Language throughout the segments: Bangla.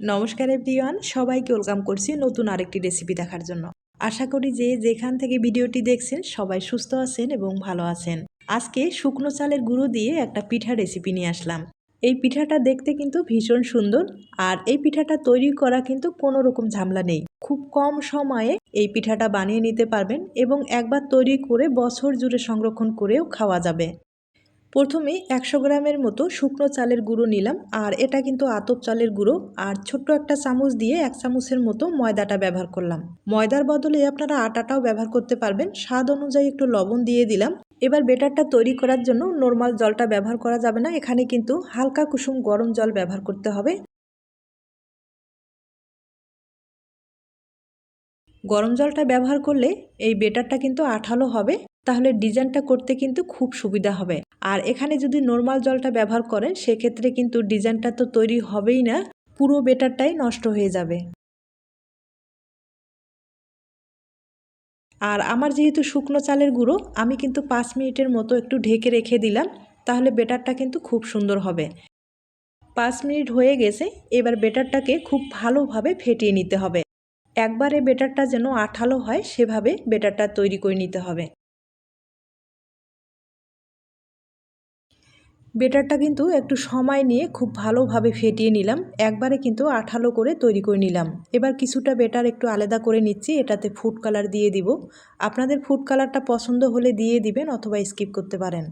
নমস্কার এভরিওয়ান সবাইকে ওয়েলকাম করছি নতুন আরেকটি রেসিপি দেখার জন্য। আশা করি যে যেখান থেকে ভিডিওটি দেখছেন, সবাই সুস্থ আছেন এবং ভালো আছেন। আজকে শুকনো চালের গুঁড়ো দিয়ে একটা পিঠা রেসিপি নিয়ে আসলাম। এই পিঠাটা দেখতে কিন্তু ভীষণ সুন্দর আর এই পিঠাটা তৈরি করা কিন্তু কোনো রকম ঝামেলা নেই। খুব কম সময়ে এই পিঠাটা বানিয়ে নিতে পারবেন এবং একবার তৈরি করে বছর জুড়ে সংরক্ষণ করেও খাওয়া যাবে। প্রথমে একশো গ্রামের মতো শুকনো চালের গুঁড়ো নিলাম, আর এটা কিন্তু আতপ চালের গুঁড়ো। আর ছোট্ট একটা চামচ দিয়ে এক চামচের মতো ময়দাটা ব্যবহার করলাম। ময়দার বদলে আপনারা আটাটাও ব্যবহার করতে পারবেন। স্বাদ অনুযায়ী একটু লবণ দিয়ে দিলাম। এবার বেটারটা তৈরি করার জন্য নর্মাল জলটা ব্যবহার করা যাবে না। এখানে কিন্তু হালকা কুসুম গরম জল ব্যবহার করতে হবে। গরম জলটা ব্যবহার করলে এই বেটারটা কিন্তু আঠালো হবে। তাহলে ডিজাইনটা করতে কিন্তু খুব সুবিধা হবে। আর এখানে যদি নর্মাল জলটা ব্যবহার করেন, সেক্ষেত্রে কিন্তু ডিজাইনটা তো তৈরি হবেই না, পুরো বেটারটাই নষ্ট হয়ে যাবে। আর আমার যেহেতু শুকনো চালের গুঁড়ো, আমি কিন্তু পাঁচ মিনিটের মতো একটু ঢেকে রেখে দিলাম, তাহলে বেটারটা কিন্তু খুব সুন্দর হবে। পাঁচ মিনিট হয়ে গেছে, এবার বেটারটাকে খুব ভালোভাবে ফেটিয়ে নিতে হবে। একবারে বেটারটা যেন আঠালো হয়, সেভাবে বেটারটা তৈরি করে নিতে হবে। বেটারটা কিন্তু একটু সময় নিয়ে খুব ভালোভাবে ফেটিয়ে নিলাম, একবারে কিন্তু আঠালো করে তৈরি করে নিলাম। এবার কিছুটা বেটার একটু আলাদা করে নিচ্ছি, এটাতে ফুড কালার দিয়ে দিব। আপনাদের ফুড কালারটা পছন্দ হলে দিয়ে দিবেন অথবা স্কিপ করতে পারেন।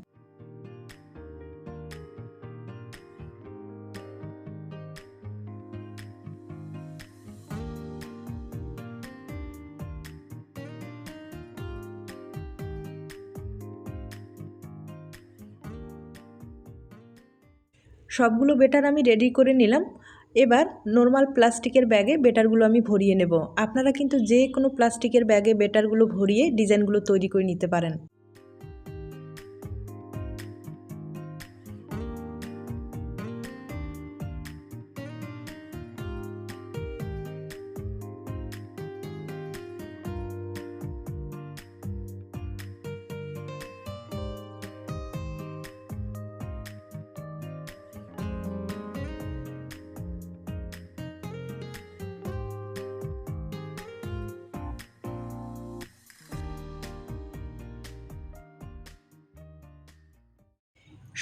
সবগুলো বেটার আমি রেডি করে নিলাম। এবার নর্মাল প্লাস্টিকের ব্যাগে বেটারগুলো আমি ভরিয়ে নেব। আপনারা কিন্তু যে কোনো প্লাস্টিকের ব্যাগে বেটারগুলো ভরিয়ে ডিজাইনগুলো তৈরি করে নিতে পারেন।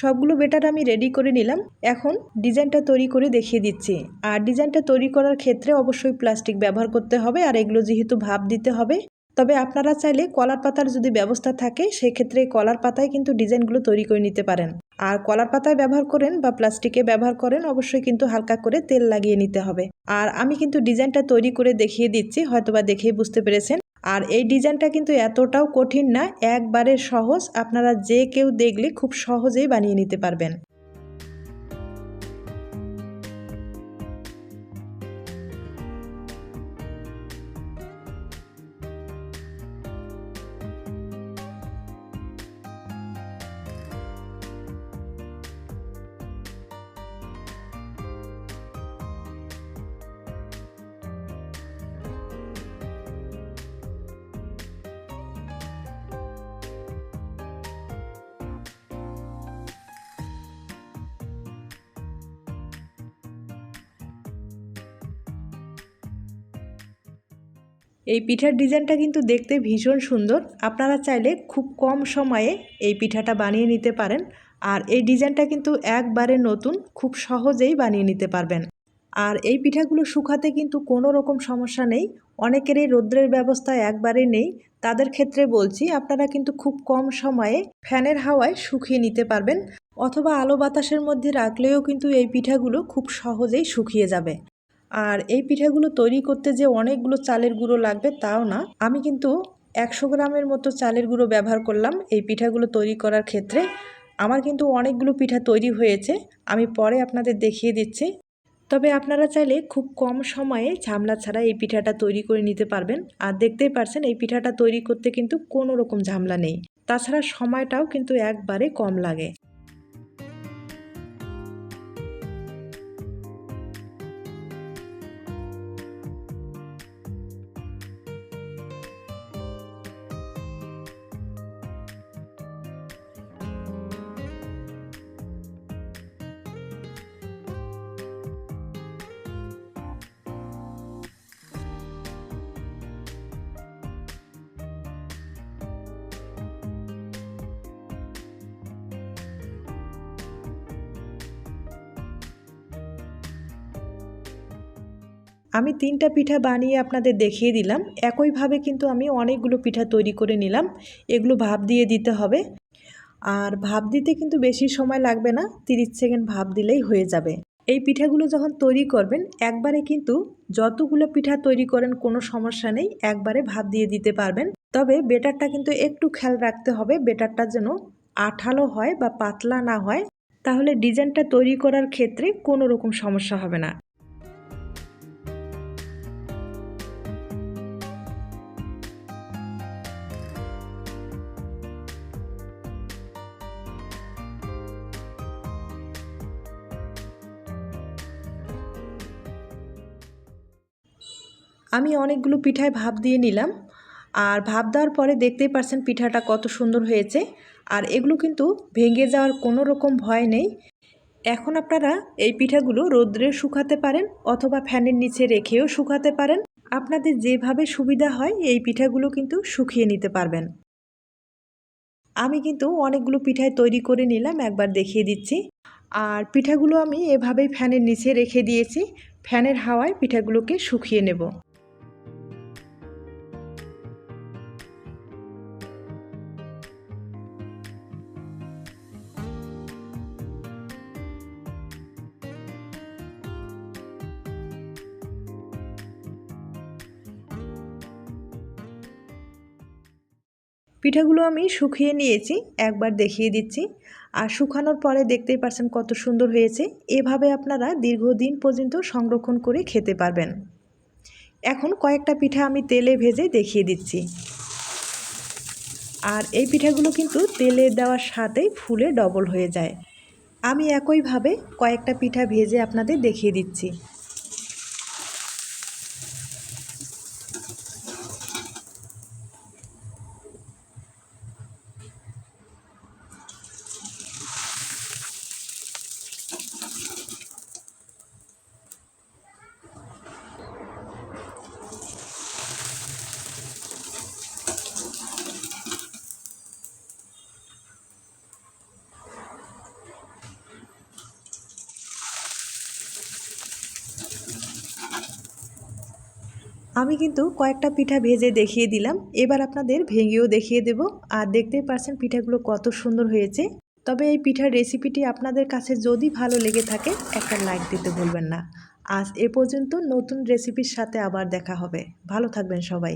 সবগুলো বেটার আমি রেডি করে নিলাম। এখন ডিজাইনটা তৈরি করে দেখিয়ে দিচ্ছি। আর ডিজাইনটা তৈরি করার ক্ষেত্রে অবশ্যই প্লাস্টিক ব্যবহার করতে হবে আর এগুলো যেহেতু ভাব দিতে হবে। তবে আপনারা চাইলে কলার পাতার যদি ব্যবস্থা থাকে, সেক্ষেত্রে কলার পাতায় কিন্তু ডিজাইনগুলো তৈরি করে নিতে পারেন। আর কলার পাতায় ব্যবহার করেন বা প্লাস্টিকে ব্যবহার করেন, অবশ্যই কিন্তু হালকা করে তেল লাগিয়ে নিতে হবে। আর আমি কিন্তু ডিজাইনটা তৈরি করে দেখিয়ে দিচ্ছি, হয়তোবা দেখেই বুঝতে পেরেছেন। আর এই ডিজাইনটা কিন্তু এতটাও কঠিন না, একবারে সহজ। আপনারা যে কেউ দেখলে খুব সহজেই বানিয়ে নিতে পারবেন। এই পিঠার ডিজাইনটা কিন্তু দেখতে ভীষণ সুন্দর। আপনারা চাইলে খুব কম সময়ে এই পিঠাটা বানিয়ে নিতে পারেন। আর এই ডিজাইনটা কিন্তু একবারে নতুন, খুব সহজেই বানিয়ে নিতে পারবেন। আর এই পিঠাগুলো শুকাতে কিন্তু কোনো রকম সমস্যা নেই। অনেকেরই রৌদ্রের ব্যবস্থা একবারে নেই। তাদের ক্ষেত্রে বলছি, আপনারা কিন্তু খুব কম সময়ে ফ্যানের হাওয়ায় শুকিয়ে নিতে পারবেন। অথবা আলো বাতাসের মধ্যে রাখলেও কিন্তু এই পিঠাগুলো খুব সহজেই শুকিয়ে যাবে। আর এই পিঠাগুলো তৈরি করতে যে অনেকগুলো চালের গুঁড়ো লাগবে তাও না, আমি কিন্তু একশো গ্রামের মতো চালের গুঁড়ো ব্যবহার করলাম এই পিঠাগুলো তৈরি করার ক্ষেত্রে। আমার কিন্তু অনেকগুলো পিঠা তৈরি হয়েছে, আমি পরে আপনাদের দেখিয়ে দিচ্ছি। তবে আপনারা চাইলে খুব কম সময়ে ঝামলা ছাড়া এই পিঠাটা তৈরি করে নিতে পারবেন। আর দেখতেই পারছেন, এই পিঠাটা তৈরি করতে কিন্তু কোনো রকম ঝামলা নেই। তাছাড়া সময়টাও কিন্তু একবারে কম লাগে। আমি তিনটা পিঠা বানিয়ে আপনাদের দেখিয়ে দিলাম। একইভাবে কিন্তু আমি অনেকগুলো পিঠা তৈরি করে নিলাম। এগুলো ভাপ দিয়ে দিতে হবে। আর ভাপ দিতে কিন্তু বেশি সময় লাগবে না, তিরিশ সেকেন্ড ভাপ দিলেই হয়ে যাবে। এই পিঠাগুলো যখন তৈরি করবেন, একবারে কিন্তু যতগুলো পিঠা তৈরি করেন কোনো সমস্যা নেই, একবারে ভাপ দিয়ে দিতে পারবেন। তবে বেটারটা কিন্তু একটু খেয়াল রাখতে হবে, বেটারটা যেন আঠালো হয় বা পাতলা না হয়। তাহলে ডিজাইনটা তৈরি করার ক্ষেত্রে কোনো রকম সমস্যা হবে না। আমি অনেকগুলো পিঠায় ভাপ দিয়ে নিলাম। আর ভাপ দেওয়ার পরে দেখতেই পারছেন পিঠাটা কত সুন্দর হয়েছে। আর এগুলো কিন্তু ভেঙে যাওয়ার কোনো রকম ভয় নেই। এখন আপনারা এই পিঠাগুলো রোদ্রে শুকাতে পারেন অথবা ফ্যানের নিচে রেখেও শুকাতে পারেন। আপনাদের যেভাবে সুবিধা হয় এই পিঠাগুলো কিন্তু শুকিয়ে নিতে পারবেন। আমি কিন্তু অনেকগুলো পিঠায় তৈরি করে নিলাম, একবার দেখিয়ে দিচ্ছি। আর পিঠাগুলো আমি এভাবেই ফ্যানের নিচে রেখে দিয়েছি। ফ্যানের হাওয়ায় পিঠাগুলোকে শুকিয়ে নেব। পিঠাগুলো আমি শুকিয়ে নিয়েছি, একবার দেখিয়ে দিচ্ছি। আর শুকানোর পরে দেখতেই পারছেন কত সুন্দর হয়েছে। এভাবে আপনারা দীর্ঘদিন পর্যন্ত সংরক্ষণ করে খেতে পারবেন। এখন কয়েকটা পিঠা আমি তেলে ভেজে দেখিয়ে দিচ্ছি। আর এই পিঠাগুলো কিন্তু তেলে দেওয়ার সাথেই ফুলে ডবল হয়ে যায়। আমি একইভাবে কয়েকটা পিঠা ভেজে আপনাদের দেখিয়ে দিচ্ছি। আমি কিন্তু কয়েকটা পিঠা ভেজে দেখিয়ে দিলাম। এবার আপনাদের ভেঙেও দেখিয়ে দেব। আর দেখতে পারছেন পিঠাগুলো কত সুন্দর হয়েছে। তবে এই পিঠার রেসিপিটি আপনাদের কাছে যদি ভালো লেগে থাকে, একটা লাইক দিতে ভুলবেন না। আজ এ পর্যন্ত নতুন রেসিপির সাথে আবার দেখা হবে। ভালো থাকবেন সবাই।